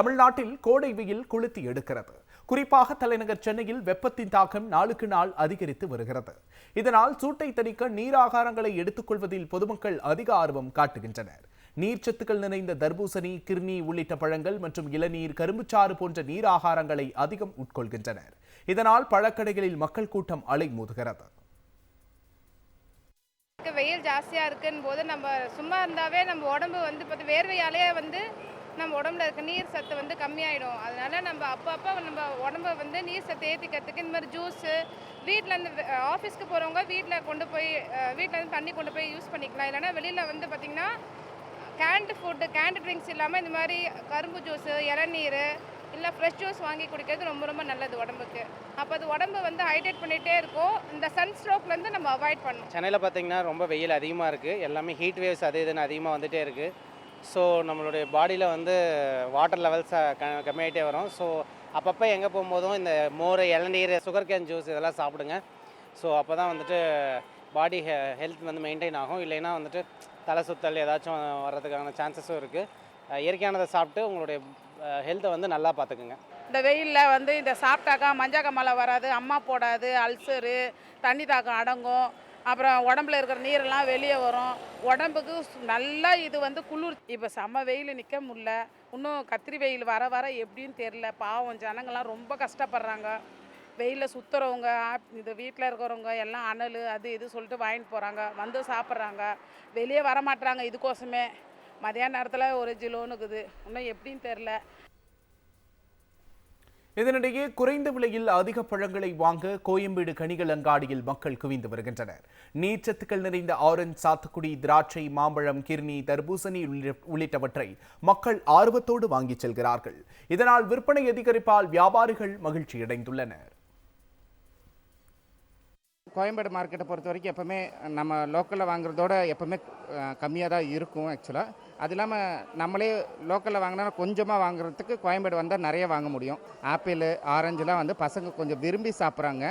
தமிழ்நாட்டில் கோடை வெயில் கொளுத்தி எடுக்கிறது. குறிப்பாக தலைநகர் சென்னையில் வெப்பத்தின் தாக்கம் நாளுக்கு நாள் அதிகரித்து வருகிறது. இதனால் சூட்டை தணிக்க நீராகாரங்களை எடுத்துக்கொள்வதில் பொதுமக்கள் அதிக ஆர்வம் காட்டுகின்றனர். நீர்ச்சத்துக்கள் நிறைந்த தர்பூசணி கிர்னி உள்ளிட்ட பழங்கள் மற்றும் இளநீர் கரும்புச்சாறு போன்ற நீராகாரங்களை அதிகம் உட்கொள்கின்றனர். இதனால் பழக்கடைகளில் மக்கள் கூட்டம் அலைமோதுகிறது. இருக்கு, வெயில் ஜாஸ்தியாக இருக்குன்னு போது நம்ம சும்மா இருந்தாவே நம்ம உடம்பு வந்து பார்த்து வேர்வையாலே வந்து நம்ம உடம்புல இருக்க நீர் சத்து வந்து கம்மியாயிடும். அதனால நம்ம அப்பப்போ நம்ம உடம்ப வந்து நீர் சத்து ஏற்றிக்கிறதுக்கு இந்த மாதிரி ஜூஸு வீட்டில் இருந்து ஆஃபீஸ்க்கு போகிறவங்க வீட்டில் கொண்டு போய் வீட்டில் இருந்து தண்ணி கொண்டு போய் யூஸ் பண்ணிக்கலாம். இல்லைன்னா வெளியில் வந்து பார்த்திங்கன்னா கேண்டு ஃபுட்டு கேண்டு ட்ரிங்க்ஸ் இல்லாமல் இந்த மாதிரி கரும்பு ஜூஸு இளநீர் இல்லை ஃப்ரெஷ் ஜூஸ் வாங்கி குடிக்கிறது ரொம்ப ரொம்ப நல்லது உடம்புக்கு. அப்போ அது உடம்பு வந்து ஹைட்ரேட் பண்ணிகிட்டே இருக்கும். இந்த சன் ஸ்ட்ரோக்லேருந்து நம்ம அவாய்ட் பண்ணணும். சென்னையில் பார்த்தீங்கன்னா ரொம்ப வெயில் அதிகமாக இருக்குது எல்லாமே ஹீட் வேவ்ஸ் அது இதுன்னு அதிகமாக வந்துகிட்டே இருக்குது ஸோ நம்மளுடைய பாடியில் வந்து வாட்டர் லெவல்ஸ் க கம்மியாகிட்டே வரும். ஸோ அப்பப்போ எங்கே போகும்போதும் இந்த மோர் இளநீர் சுகர் கேன் ஜூஸ் இதெல்லாம் சாப்பிடுங்க. ஸோ அப்போ தான் வந்துட்டு பாடி ஹெ ஹெல்த் வந்து மெயின்டைன் ஆகும். இல்லைன்னா வந்துட்டு தலை சுத்தல் ஏதாச்சும் வர்றதுக்கான சான்சஸும் இருக்குது இயற்கையானதை சாப்பிட்டு உங்களுடைய ஹெல்த்தை வந்து நல்லா பார்த்துக்குங்க. இந்த வெயிலில் வந்து இந்த சாப்பிட்டாக்கா மஞ்சள் மலை வராது அம்மா போடாது அல்சரு தண்ணி தாக்கம் அடங்கும். அப்புறம் உடம்புல இருக்கிற நீரெல்லாம் வெளியே வரும். உடம்புக்கு நல்லா இது வந்து குளிர் இப்போ செம்ம வெயில் நிற்க முடில இன்னும் கத்திரி வெயில் வர வர எப்படின்னு தெரில பாவம் ஜனங்கள்லாம் ரொம்ப கஷ்டப்படுறாங்க. வெயிலில் சுற்றுறவங்க இந்த வீட்டில் இருக்கிறவங்க எல்லாம் அனல் அது இது சொல்லிட்டு வாங்கிட்டு போகிறாங்க வந்து சாப்பிட்றாங்க. வெளியே வர மாட்றாங்க இதுக்கோசமே. மதியான நேரத்தில் ஒரு ஜிலோனுக்குது இன்னும் எப்படின்னு தெரில இதனிடையே குறைந்த விலையில் அதிக பழங்களை வாங்க கோயம்பேடு கனிகள் அங்காடியில் மக்கள் குவிந்து வருகின்றனர். நீர்ச்சத்துக்கள் நிறைந்த ஆரஞ்சு சாத்துக்குடி திராட்சை மாம்பழம் கிர்னி தர்பூசணி உள்ளிட்டவற்றை மக்கள் ஆர்வத்தோடு வாங்கிச் செல்கிறார்கள். இதனால் விற்பனை அதிகரிப்பால் வியாபாரிகள் மகிழ்ச்சியடைந்துள்ளனர். கோயம்பேடு மார்க்கெட்டை பொறுத்த வரைக்கும் எப்போவுமே நம்ம லோக்கலில் வாங்குறதோட எப்போவுமே கம்மியாக தான் இருக்கும் ஆக்சுவலாக அது இல்லாமல் நம்மளே லோக்கலில் வாங்கினா கொஞ்சமாக வாங்குறதுக்கு கோயம்பேடு வந்தால் நிறைய வாங்க முடியும். ஆப்பிள் ஆரஞ்சுலாம் வந்து பசங்க கொஞ்சம் விரும்பி சாப்பிட்றாங்க.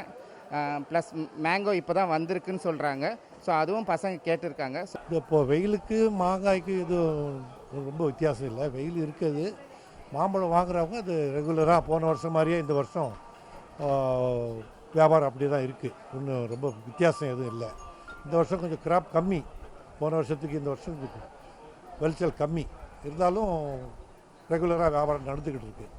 ப்ளஸ் மேங்கோ இப்போ தான் வந்திருக்குன்னு சொல்கிறாங்க ஸோ அதுவும் பசங்க கேட்டிருக்காங்க. இப்போ வெயிலுக்கு மாங்காய்க்கு இது ரொம்ப வித்தியாசம் இல்லை. வெயில் இருக்குது. மாம்பழம் வாங்குறவங்க அது ரெகுலராக போன வருஷம் மாதிரியே இந்த வருஷம் வியாபாரம் அப்படியே தான் இருக்குது ஒன்றும் ரொம்ப வித்தியாசம் எதுவும் இல்லை. இந்த வருஷம் கொஞ்சம் கிராப் கம்மி. போன வருஷத்துக்கு இந்த வருஷம் விளைச்சல் கம்மி. இருந்தாலும் ரெகுலராக வியாபாரம் நடந்துக்கிட்டு இருக்குது